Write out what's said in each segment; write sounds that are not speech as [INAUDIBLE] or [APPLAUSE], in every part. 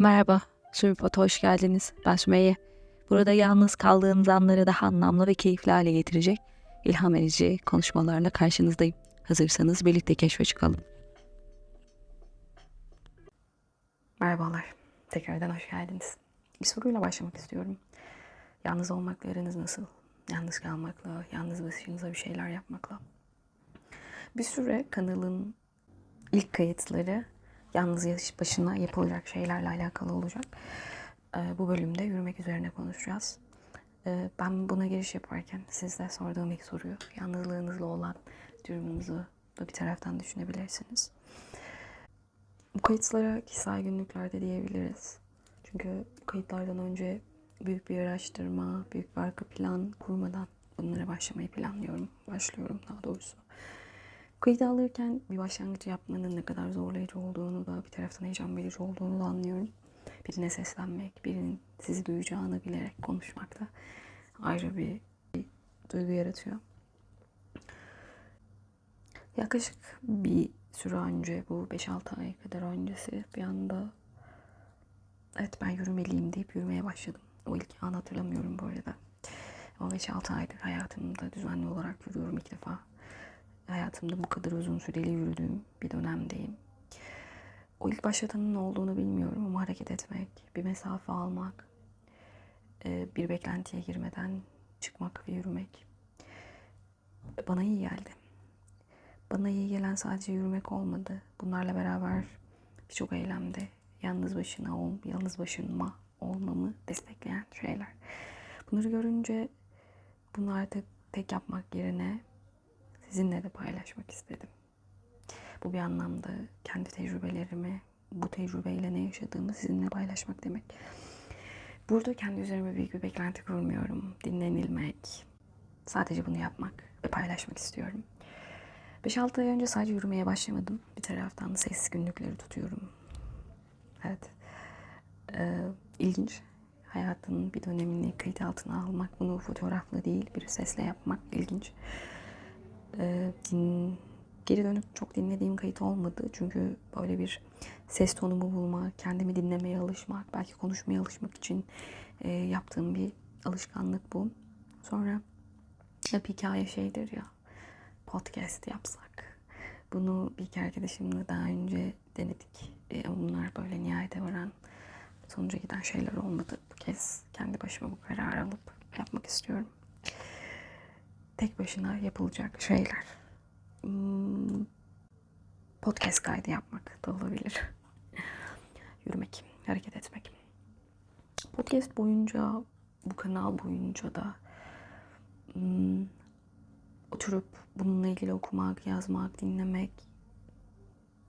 Merhaba, Sürüpot'a hoş geldiniz. Ben Sümeyye. Burada yalnız kaldığınız anları daha anlamlı ve keyifli hale getirecek ilham edici konuşmalarla karşınızdayım. Hazırsanız birlikte keşfe çıkalım. Merhabalar, tekrardan hoş geldiniz. Bir soruyla başlamak istiyorum. Yalnız olmakla aranız nasıl? Yalnız kalmakla, yalnız başınıza bir şeyler yapmakla. Bir süre kanalın ilk kayıtları yalnız yaş başına yapılacak şeylerle alakalı olacak. Ee, bu bölümde yürümek üzerine konuşacağız. Ee, ben buna giriş yaparken sizde sorduğum ilk soruyu yalnızlığınızla olan durumunuzu da bir taraftan düşünebilirsiniz. Bu kayıtlara kişisel günlüklerde diyebiliriz. Çünkü kayıtlardan önce büyük bir araştırma, büyük bir arka plan kurmadan bunlara başlamayı planlıyorum. Başlıyorum daha doğrusu. Kayıt alırken bir başlangıç yapmanın ne kadar zorlayıcı olduğunu da bir taraftan heyecan verici olduğunu da anlıyorum. Birine seslenmek, birinin sizi duyacağını bilerek konuşmak da ayrı bir, bir duygu yaratıyor. Yaklaşık bir süre önce bu 5-6 ay kadar öncesi bir anda evet ben yürümeliyim deyip yürümeye başladım. O ilk an hatırlamıyorum bu arada. Ama 5-6 aydır hayatımda düzenli olarak yürüyorum ilk defa hayatımda bu kadar uzun süreli yürüdüğüm bir dönemdeyim. O ilk başlatanın ne olduğunu bilmiyorum ama hareket etmek, bir mesafe almak, bir beklentiye girmeden çıkmak ve yürümek bana iyi geldi. Bana iyi gelen sadece yürümek olmadı. Bunlarla beraber birçok eylemde yalnız başına ol, yalnız başınma olmamı destekleyen şeyler. Bunları görünce bunu artık tek yapmak yerine sizinle de paylaşmak istedim. Bu bir anlamda kendi tecrübelerimi, bu tecrübeyle ne yaşadığımı sizinle paylaşmak demek. Burada kendi üzerime büyük bir beklenti kurmuyorum. Dinlenilmek, sadece bunu yapmak ve paylaşmak istiyorum. 5-6 ay önce sadece yürümeye başlamadım. Bir taraftan ses günlükleri tutuyorum. Evet. Ee, ilginç. Hayatının bir dönemini kayıt altına almak, bunu fotoğrafla değil bir sesle yapmak ilginç e, din, geri dönüp çok dinlediğim kayıt olmadı. Çünkü böyle bir ses tonumu bulmak, kendimi dinlemeye alışmak, belki konuşmaya alışmak için e, yaptığım bir alışkanlık bu. Sonra hep hikaye şeydir ya, podcast yapsak. Bunu bir iki arkadaşımla daha önce denedik. E, ama bunlar böyle nihayete varan, sonuca giden şeyler olmadı. Bu kez kendi başıma bu kararı alıp yapmak istiyorum tek başına yapılacak şeyler. Hmm, podcast kaydı yapmak da olabilir. [LAUGHS] Yürümek, hareket etmek. Podcast boyunca, bu kanal boyunca da hmm, oturup bununla ilgili okumak, yazmak, dinlemek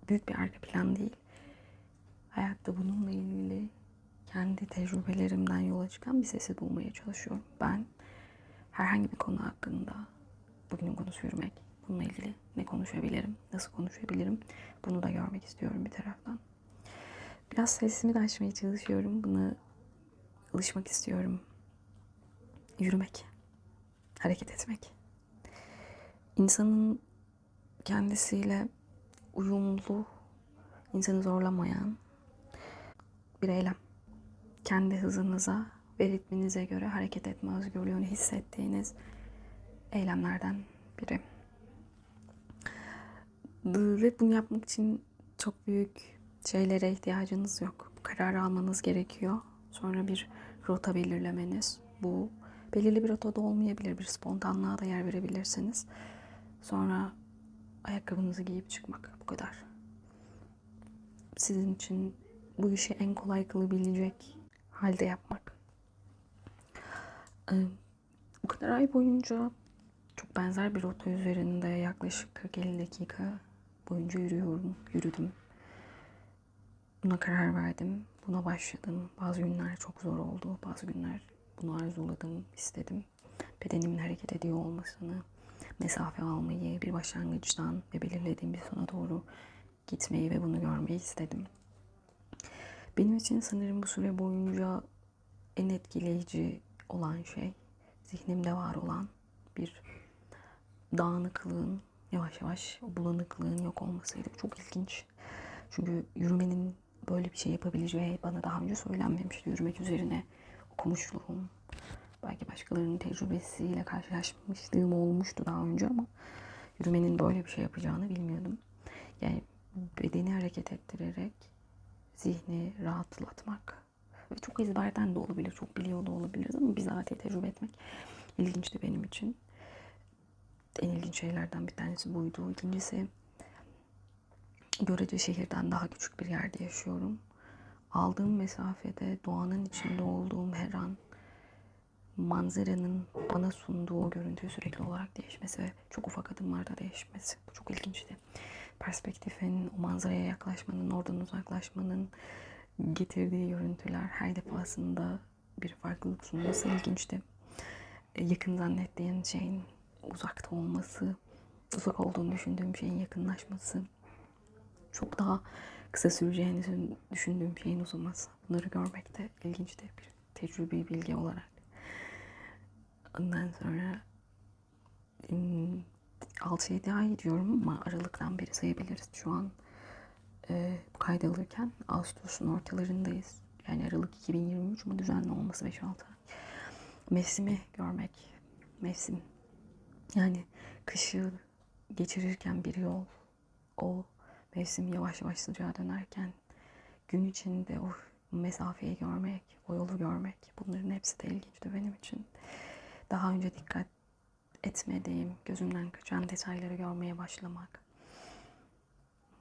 büyük bir arka plan değil. Hayatta bununla ilgili kendi tecrübelerimden yola çıkan bir sesi bulmaya çalışıyorum. Ben herhangi bir konu hakkında bugünün konusu yürümek. Bununla ilgili ne konuşabilirim, nasıl konuşabilirim bunu da görmek istiyorum bir taraftan. Biraz sesimi de açmaya çalışıyorum. Buna alışmak istiyorum. Yürümek, hareket etmek. İnsanın kendisiyle uyumlu, insanı zorlamayan bir eylem. Kendi hızınıza ve ritminize göre hareket etme özgürlüğünü hissettiğiniz eylemlerden biri. Ve bunu yapmak için çok büyük şeylere ihtiyacınız yok. Bu kararı almanız gerekiyor. Sonra bir rota belirlemeniz. Bu belirli bir rotada olmayabilir. Bir spontanlığa da yer verebilirsiniz. Sonra ayakkabınızı giyip çıkmak. Bu kadar. Sizin için bu işi en kolay kılabilecek halde yapmak. Bu kadar ay boyunca çok benzer bir rota üzerinde yaklaşık 40-50 dakika boyunca yürüyorum, yürüdüm. Buna karar verdim, buna başladım. Bazı günler çok zor oldu, bazı günler bunu arzuladım, istedim. Bedenimin hareket ediyor olmasını, mesafe almayı, bir başlangıçtan ve belirlediğim bir sona doğru gitmeyi ve bunu görmeyi istedim. Benim için sanırım bu süre boyunca en etkileyici olan şey zihnimde var olan bir dağınıklığın yavaş yavaş o bulanıklığın yok olmasıydı. Çok ilginç. Çünkü yürümenin böyle bir şey yapabileceği bana daha önce söylenmemişti. Yürümek üzerine okumuşluğum. Belki başkalarının tecrübesiyle karşılaşmışlığım olmuştu daha önce ama yürümenin böyle bir şey yapacağını bilmiyordum. Yani bedeni hareket ettirerek zihni rahatlatmak ve çok ezberden de olabilir, çok biliyor da olabilir ama bizatihi tecrübe etmek ilginçti benim için. En ilginç şeylerden bir tanesi buydu. İkincisi görece şehirden daha küçük bir yerde yaşıyorum. Aldığım mesafede doğanın içinde olduğum her an manzaranın bana sunduğu o görüntüyü sürekli olarak değişmesi ve çok ufak adımlarda değişmesi. Bu çok ilginçti. Perspektifin, o manzaraya yaklaşmanın, oradan uzaklaşmanın getirdiği görüntüler her defasında bir farklılık sunması ilginçti. Yakın zannettiğin şeyin uzakta olması, uzak olduğunu düşündüğüm şeyin yakınlaşması, çok daha kısa süreceğini düşündüğüm şeyin uzaması. Bunları görmek de ilginçti bir tecrübi bilgi olarak. Ondan sonra 6-7 ay diyorum ama Aralık'tan beri sayabiliriz. Şu an e, kaydalırken Ağustos'un ortalarındayız. Yani Aralık 2023 ama düzenli olması 5-6 ay. Mevsimi görmek. Mevsim. Yani kışı geçirirken bir yol. O mevsim yavaş yavaş sıcağa dönerken gün içinde o mesafeyi görmek, o yolu görmek bunların hepsi de ilginçti benim için. Daha önce dikkat etmediğim, gözümden kaçan detayları görmeye başlamak.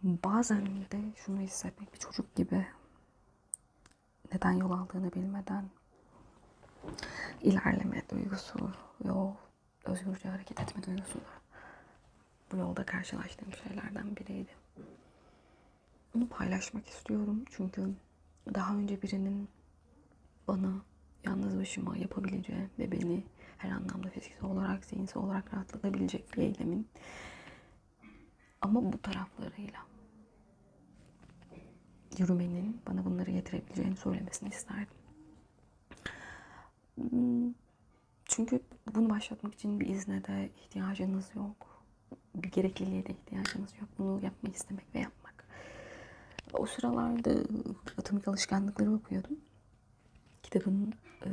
Bazen de şunu hissetmek bir çocuk gibi neden yol aldığını bilmeden ilerleme duygusu, yol, özgürce hareket etme duygusu da bu yolda karşılaştığım şeylerden biriydi. Bunu paylaşmak istiyorum çünkü daha önce birinin bana yalnız başıma yapabileceği ve beni her anlamda fiziksel olarak, zihinsel olarak rahatlatabilecek bir eylemin ama bu taraflarıyla yürümenin bana bunları getirebileceğini söylemesini isterdim. Çünkü bunu başlatmak için bir izne de ihtiyacınız yok. Bir gerekliliğe de ihtiyacınız yok. Bunu yapmayı istemek ve yapmak. O sıralarda atomik alışkanlıkları okuyordum. Kitabın e,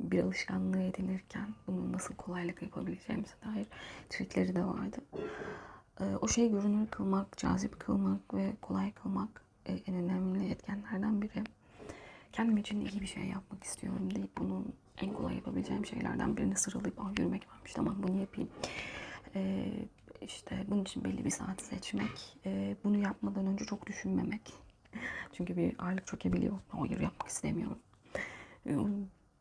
bir alışkanlığı edinirken bunu nasıl kolaylıkla yapabileceğimize dair trikleri de vardı. E, o şeyi görünür kılmak, cazip kılmak ve kolay kılmak en önemli etkenlerden biri. Kendim için iyi bir şey yapmak istiyorum deyip bunun en kolay yapabileceğim şeylerden birini sıralayıp ah yürümek varmış tamam bunu yapayım. Ee, işte bunun için belli bir saat seçmek. Ee, bunu yapmadan önce çok düşünmemek. [LAUGHS] Çünkü bir ağırlık çökebiliyor. Hayır yapmak istemiyorum. Ee,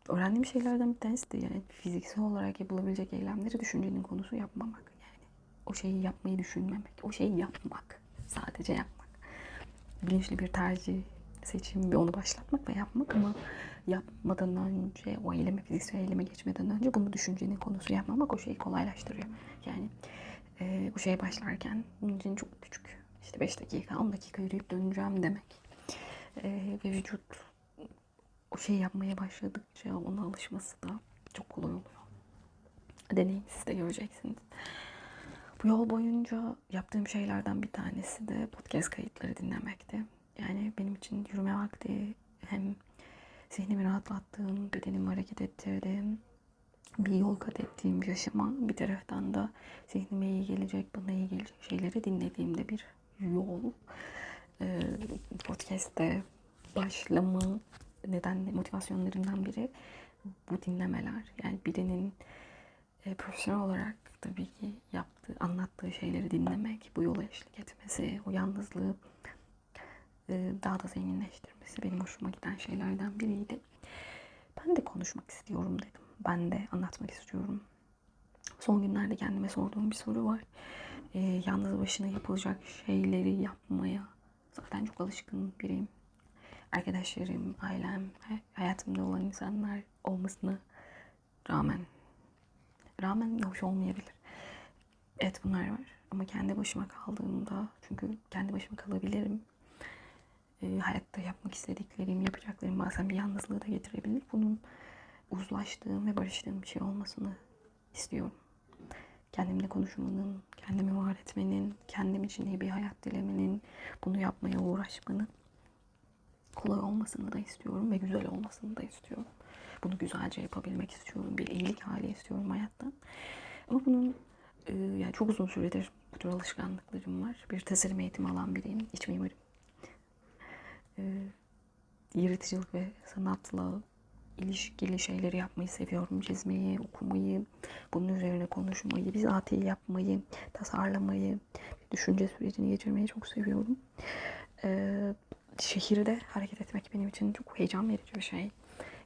öğrendiğim şeylerden bir tanesi de yani fiziksel olarak yapılabilecek eylemleri düşüncenin konusu yapmamak. Yani o şeyi yapmayı düşünmemek. O şeyi yapmak. Sadece yapmak. Bilinçli bir tercih, seçim ve onu başlatmak ve yapmak ama yapmadan önce o eyleme, fiziksel eyleme geçmeden önce bunu düşüncenin konusu yapmamak o şeyi kolaylaştırıyor. Yani e, bu şeye başlarken bunun için çok küçük işte 5 dakika 10 dakika yürüyüp döneceğim demek. E, ve vücut o şeyi yapmaya başladıkça ona alışması da çok kolay oluyor. Deneyin siz de göreceksiniz. Bu yol boyunca yaptığım şeylerden bir tanesi de podcast kayıtları dinlemekti. Yani benim için yürüme vakti hem zihnimi rahatlattığım, bedenimi hareket ettirdiğim, bir yol kat ettiğim yaşama bir taraftan da zihnime iyi gelecek, bana iyi gelecek şeyleri dinlediğimde bir yol. Ee, podcast'te başlama neden motivasyonlarından biri bu dinlemeler. Yani birinin e, profesyonel olarak tabii ki yaptığı, anlattığı şeyleri dinlemek, bu yola eşlik etmesi, o yalnızlığı e, daha da zenginleştirmesi benim hoşuma giden şeylerden biriydi. Ben de konuşmak istiyorum dedim. Ben de anlatmak istiyorum. Son günlerde kendime sorduğum bir soru var. E, yalnız başına yapılacak şeyleri yapmaya zaten çok alışkın biriyim. Arkadaşlarım, ailem, hayatımda olan insanlar olmasına rağmen rağmen hoş olmayabilir. Evet bunlar var. Ama kendi başıma kaldığımda çünkü kendi başıma kalabilirim e, hayatta yapmak istediklerim, yapacaklarım bazen bir yalnızlığı da getirebilir. Bunun uzlaştığım ve barıştığım bir şey olmasını istiyorum. Kendimle konuşmanın, kendimi var etmenin, kendim için iyi bir hayat dilemenin, bunu yapmaya uğraşmanın. kolay olmasını da istiyorum ve güzel olmasını da istiyorum. Bunu güzelce yapabilmek istiyorum. Bir iyilik hali istiyorum hayattan. Ama bunun e, yani çok uzun süredir bu tür alışkanlıklarım var. Bir tasarım eğitimi alan biriyim. İç mimarım. E, yaratıcılık ve sanatla ilişkili şeyleri yapmayı seviyorum. Çizmeyi, okumayı, bunun üzerine konuşmayı, bizatihi yapmayı, tasarlamayı, düşünce sürecini geçirmeyi çok seviyorum. Ee, şehirde hareket etmek benim için çok heyecan verici bir şey.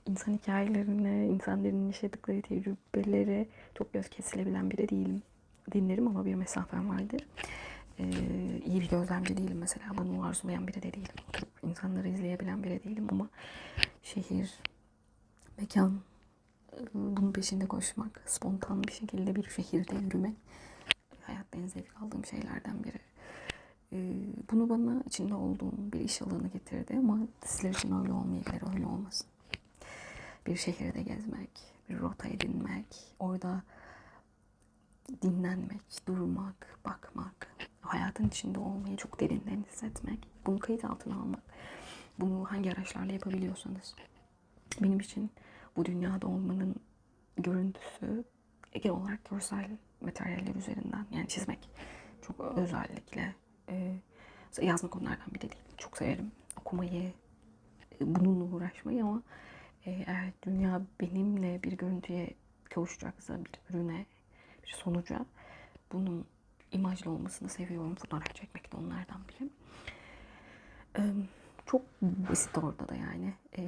İnsan hikayelerine, insanların yaşadıkları tecrübeleri çok göz kesilebilen biri değilim. Dinlerim ama bir mesafem vardır. Ee, iyi bir gözlemci değilim mesela. Bunu arzulayan biri de değilim. Oturup insanları izleyebilen biri değilim ama şehir, mekan, bunun peşinde koşmak, spontan bir şekilde bir şehirde yürümek hayatta en zevk aldığım şeylerden biri. Ee, bunu bana içinde olduğum bir iş alanı getirdi ama sizler için öyle olmayabilir, öyle olmasın. Bir şehirde gezmek, bir rota edinmek, orada dinlenmek, durmak, bakmak, hayatın içinde olmayı çok derinden hissetmek, bunu kayıt altına almak, bunu hangi araçlarla yapabiliyorsanız. Benim için bu dünyada olmanın görüntüsü genel olarak görsel materyaller üzerinden yani çizmek çok özellikle e, yazmak onlardan biri değil. Çok severim okumayı, bununla uğraşmayı ama eğer dünya benimle bir görüntüye kavuşacaksa bir ürüne, bir sonuca bunun imajlı olmasını seviyorum. Fotoğraf çekmek de onlardan biri. E, çok basit orada da yani. E,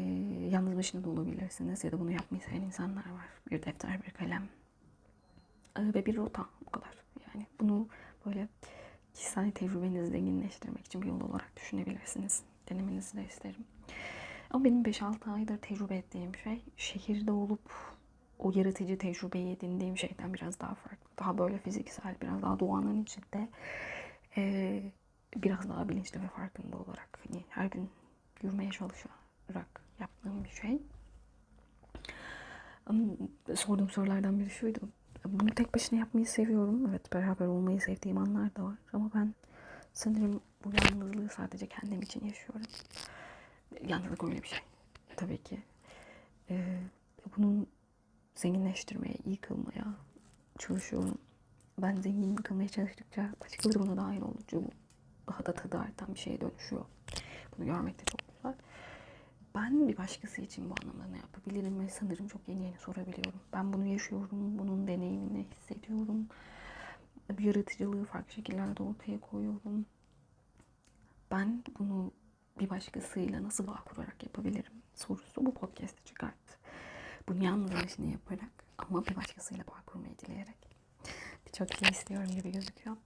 yalnız başına da olabilirsiniz ya da bunu yapmayı seven insanlar var. Bir defter, bir kalem e, ve bir rota bu kadar. Yani bunu böyle kişisel tecrübenizi zenginleştirmek için bir yol olarak düşünebilirsiniz. Denemenizi de isterim. Ama benim 5-6 aydır tecrübe ettiğim şey şehirde olup o yaratıcı tecrübeyi edindiğim şeyden biraz daha farklı. Daha böyle fiziksel, biraz daha doğanın içinde e, biraz daha bilinçli ve farkında olarak hani her gün yürümeye çalışarak yaptığım bir şey. Sorduğum sorulardan biri şuydu. Bunu tek başına yapmayı seviyorum. Evet beraber olmayı sevdiğim anlar da var. Ama ben sanırım bu yalnızlığı sadece kendim için yaşıyorum. Yalnızlık öyle bir şey. Tabii ki. Ee, bunun zenginleştirmeye, iyi kılmaya çalışıyorum. Ben zengin kılmaya çalıştıkça başkaları buna dahil oldukça bu daha da tadı artan bir şeye dönüşüyor. Bunu görmek de çok güzel. Ben bir başkası için bu anlamda ne yapabilirim ve sanırım çok yeni yeni sorabiliyorum. Ben bunu yaşıyorum, bunun deneyimini hissediyorum. Bir yaratıcılığı farklı şekillerde ortaya koyuyorum. Ben bunu bir başkasıyla nasıl bağ kurarak yapabilirim sorusu bu podcast'te çıkarttı. Bunu yalnız başına yaparak ama bir başkasıyla bağ kurmayı dileyerek. Birçok şey istiyorum gibi gözüküyor.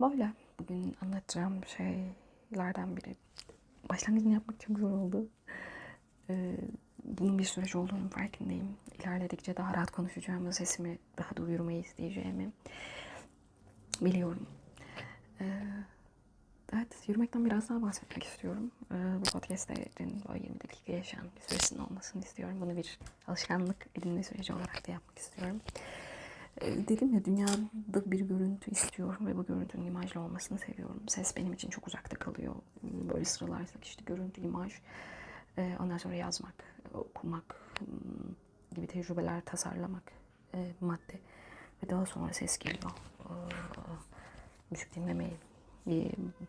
Böyle bugün anlatacağım şeylerden biri. Başlangıcını yapmak çok zor oldu. Ee, bunun bir süreç olduğunu farkındayım. İlerledikçe daha rahat konuşacağımı, sesimi daha duyurmayı isteyeceğimi biliyorum. Ee, evet, yürümekten biraz daha bahsetmek istiyorum. Ee, bu podcastlerin böyle 20 dakika yaşayan bir süresinin olmasını istiyorum. Bunu bir alışkanlık edinme süreci olarak da yapmak istiyorum. Ee, dedim ya dünyada bir görüntü istiyorum ve bu görüntünün imajlı olmasını seviyorum. Ses benim için çok uzakta kalıyor. Böyle sıralarsak işte görüntü, imaj, ee, ondan sonra yazmak, okumak hmm, gibi tecrübeler tasarlamak, e, madde ve daha sonra ses geliyor. Ee, müzik dinlemeyi,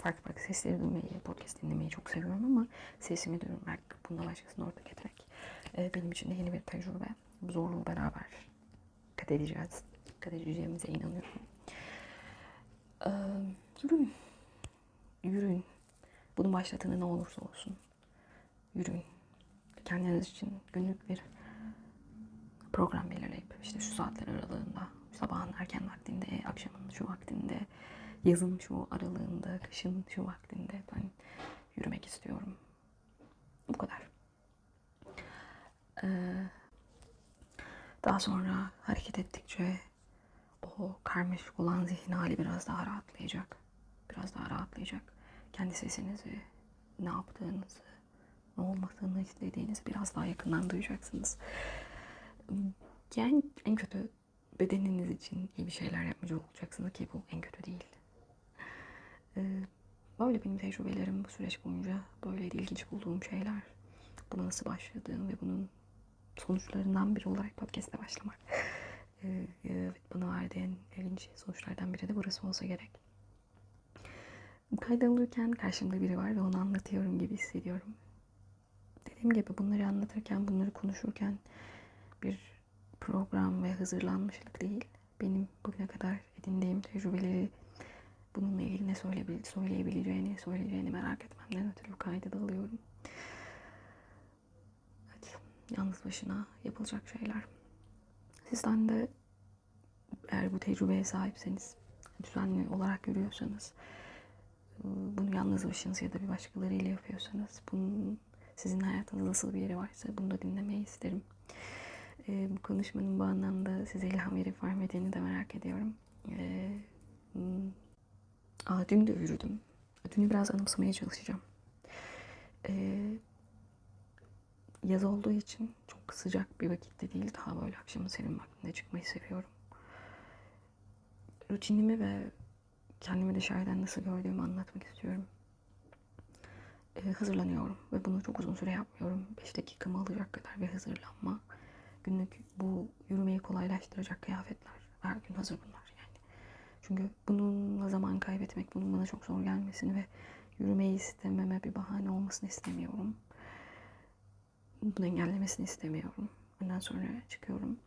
farklı farklı sesleri duymayı, podcast dinlemeyi çok seviyorum ama sesimi duyurmak, bununla başkasını ortak etmek e, benim için de yeni bir tecrübe. Zorluğu beraber kat edeceğiz. Kat edeceğimize inanıyorum. Ee, yürüyün. Yürüyün. Bunun başlatanı ne olursa olsun. Yürüyün. Kendiniz için günlük bir program belirleyip işte şu saatler aralığında, sabahın erken vaktinde, akşamın şu vaktinde, yazın şu aralığında, kışın şu vaktinde ben yürümek istiyorum. Bu kadar. Ee, daha sonra hareket ettikçe o karmaşık olan zihin hali biraz daha rahatlayacak. Biraz daha rahatlayacak. Kendi sesinizi, ne yaptığınızı, ne olmasını istediğinizi biraz daha yakından duyacaksınız. Yani en kötü bedeniniz için iyi bir şeyler yapmacı olacaksınız ki bu en kötü değil. Ee, Böyle benim tecrübelerim bu süreç boyunca böyleydi ilginç bulduğum şeyler. Buna nasıl başladığım ve bunun sonuçlarından biri olarak podcast'e başlamak. [LAUGHS] Ee, evet, bana verdiğin ilginç sonuçlardan biri de burası olsa gerek. Kayda alırken karşımda biri var ve onu anlatıyorum gibi hissediyorum. Dediğim gibi bunları anlatırken, bunları konuşurken bir program ve hazırlanmışlık değil. Benim bugüne kadar edindiğim tecrübeleri bununla ilgili ne söyleyebileceğini, söyleyeceğini merak etmemden ötürü kayda da alıyorum. Evet, yalnız başına yapılacak şeyler. Sizden de eğer bu tecrübeye sahipseniz, düzenli olarak görüyorsanız, bunu yalnız başınız ya da bir başkalarıyla yapıyorsanız, bunun sizin hayatınızda nasıl bir yeri varsa bunu da dinlemeyi isterim. Ee, bu konuşmanın bu anlamda size ilham verip vermediğini de merak ediyorum. Ee, aa, dün de yürüdüm. Dünü biraz anımsamaya çalışacağım. Ee, yaz olduğu için çok sıcak bir vakitte değil. Daha böyle akşamın serin vaktinde çıkmayı seviyorum. Rutinimi ve kendimi dışarıdan nasıl gördüğümü anlatmak istiyorum. Ee, hazırlanıyorum ve bunu çok uzun süre yapmıyorum. 5 dakikamı alacak kadar bir hazırlanma. Günlük bu yürümeyi kolaylaştıracak kıyafetler. Her gün hazır bunlar. Çünkü bununla zaman kaybetmek, bunun bana çok zor gelmesini ve yürümeyi istememe bir bahane olmasını istemiyorum. Bunu engellemesini istemiyorum. Ondan sonra çıkıyorum.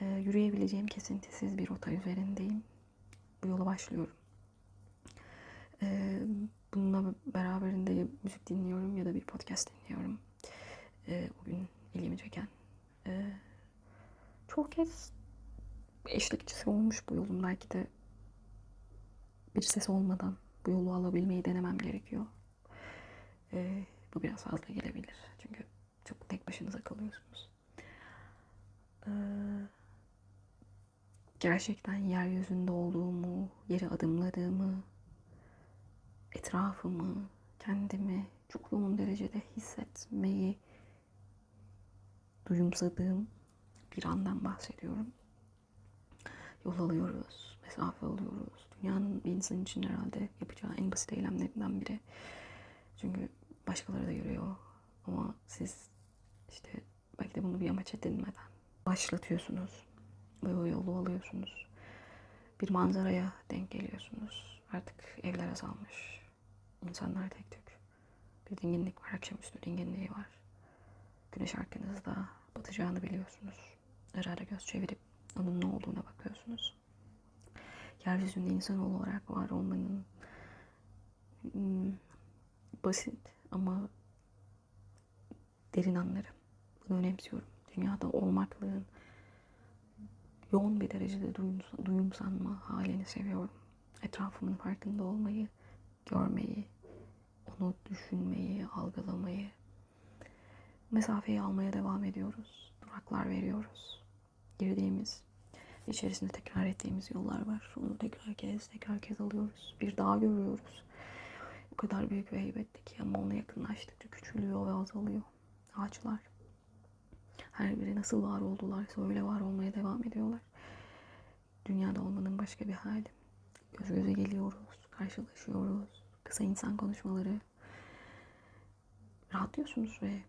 Ee, yürüyebileceğim kesintisiz bir rota üzerindeyim. Bu yola başlıyorum. Ee, bununla beraberinde müzik dinliyorum ya da bir podcast dinliyorum. Ee, o gün ilgimi çeken. Ee, çok kez eşlikçisi olmuş bu yolun. Belki de bir ses olmadan bu yolu alabilmeyi denemem gerekiyor. Ee, bu biraz fazla gelebilir. Çünkü çok tek başınıza kalıyorsunuz. Ee, gerçekten yeryüzünde olduğumu, yere adımladığımı, etrafımı, kendimi çok yoğun derecede hissetmeyi duyumsadığım bir andan bahsediyorum. Yol alıyoruz, mesafe alıyoruz. Dünyanın bir insan için herhalde yapacağı en basit eylemlerinden biri. Çünkü başkaları da yürüyor. Ama siz işte belki de bunu bir amaç edinmeden başlatıyorsunuz. Ve o yolu alıyorsunuz. Bir manzaraya denk geliyorsunuz. Artık evler azalmış. İnsanlar tek tük. Bir dinginlik var. Akşamüstü dinginliği var. Güneş arkanızda batacağını biliyorsunuz. Ara ara göz çevirip onun ne olduğuna bakıyorsunuz. Yeryüzünde insan olarak var olmanın hmm, basit ama derin anları. Bunu önemsiyorum. Dünyada olmaklığın yoğun bir derecede duyum, duyumsanma halini seviyorum. Etrafımın farkında olmayı, görmeyi, onu düşünmeyi, algılamayı. Mesafeyi almaya devam ediyoruz. Duraklar veriyoruz. Girdiğimiz, içerisinde tekrar ettiğimiz yollar var. Onu tekrar kez, tekrar kez alıyoruz. Bir dağ görüyoruz. O kadar büyük ve heybetli ki ama ona yakınlaştıkça küçülüyor ve azalıyor. Ağaçlar. Her biri nasıl var oldularsa öyle var olmaya devam ediyorlar. Dünyada olmanın başka bir hali. Göz göze geliyoruz, karşılaşıyoruz. Kısa insan konuşmaları. Rahatlıyorsunuz ve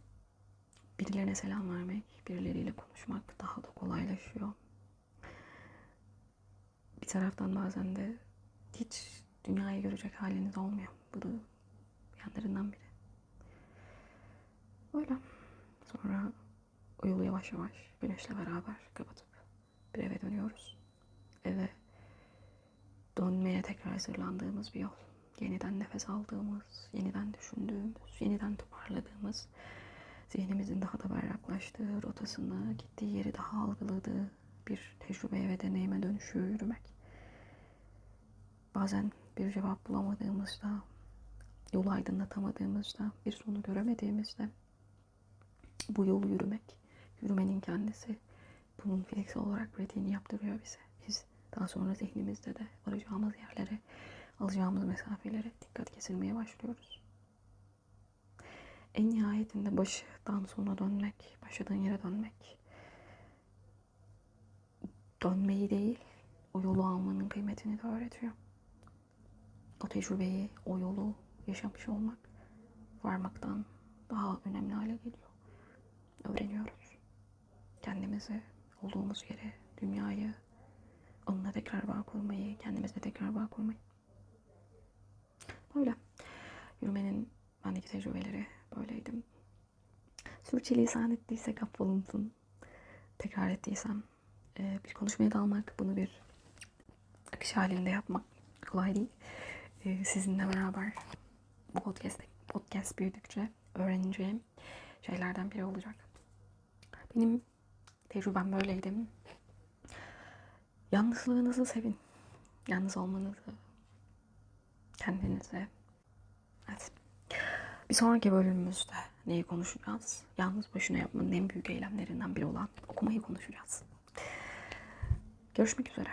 birilerine selam vermek, birileriyle konuşmak daha da kolaylaşıyor. Taraftan bazen de hiç dünyayı görecek haliniz olmuyor. Bu da yanlarından biri. Öyle. Sonra o yolu yavaş yavaş güneşle beraber kapatıp bir eve dönüyoruz. Eve dönmeye tekrar hazırlandığımız bir yol. Yeniden nefes aldığımız, yeniden düşündüğümüz, yeniden toparladığımız, zihnimizin daha da berraklaştığı, rotasını, gittiği yeri daha algıladığı bir tecrübeye ve deneyime dönüşüyor yürümek. Bazen bir cevap bulamadığımızda, yolu aydınlatamadığımızda, bir sonu göremediğimizde bu yolu yürümek, yürümenin kendisi bunun fiziksel olarak pratiğini yaptırıyor bize. Biz daha sonra zihnimizde de varacağımız yerlere, alacağımız mesafelere dikkat kesilmeye başlıyoruz. En nihayetinde baştan sona dönmek, başladığın yere dönmek. Dönmeyi değil, o yolu almanın kıymetini de öğretiyor. O tecrübeyi, o yolu yaşamış olmak varmaktan daha önemli hale geliyor. Öğreniyoruz. Kendimizi, olduğumuz yere, dünyayı, onunla tekrar bağ kurmayı, kendimizle tekrar bağ kurmayı. Böyle. Yürümenin bendeki tecrübeleri böyleydim. Sürçülisan ettiysek affolunsun. Tekrar ettiysem bir konuşmaya dalmak, bunu bir akış halinde yapmak kolay değil. Sizinle beraber bu podcast, podcast büyüdükçe öğreneceğim şeylerden biri olacak. Benim tecrübem böyleydi. Yalnızlığınızı sevin. Yalnız olmanızı, kendinize. Evet. Bir sonraki bölümümüzde neyi konuşacağız? Yalnız başına yapmanın en büyük eylemlerinden biri olan okumayı konuşacağız. Görüşmek üzere.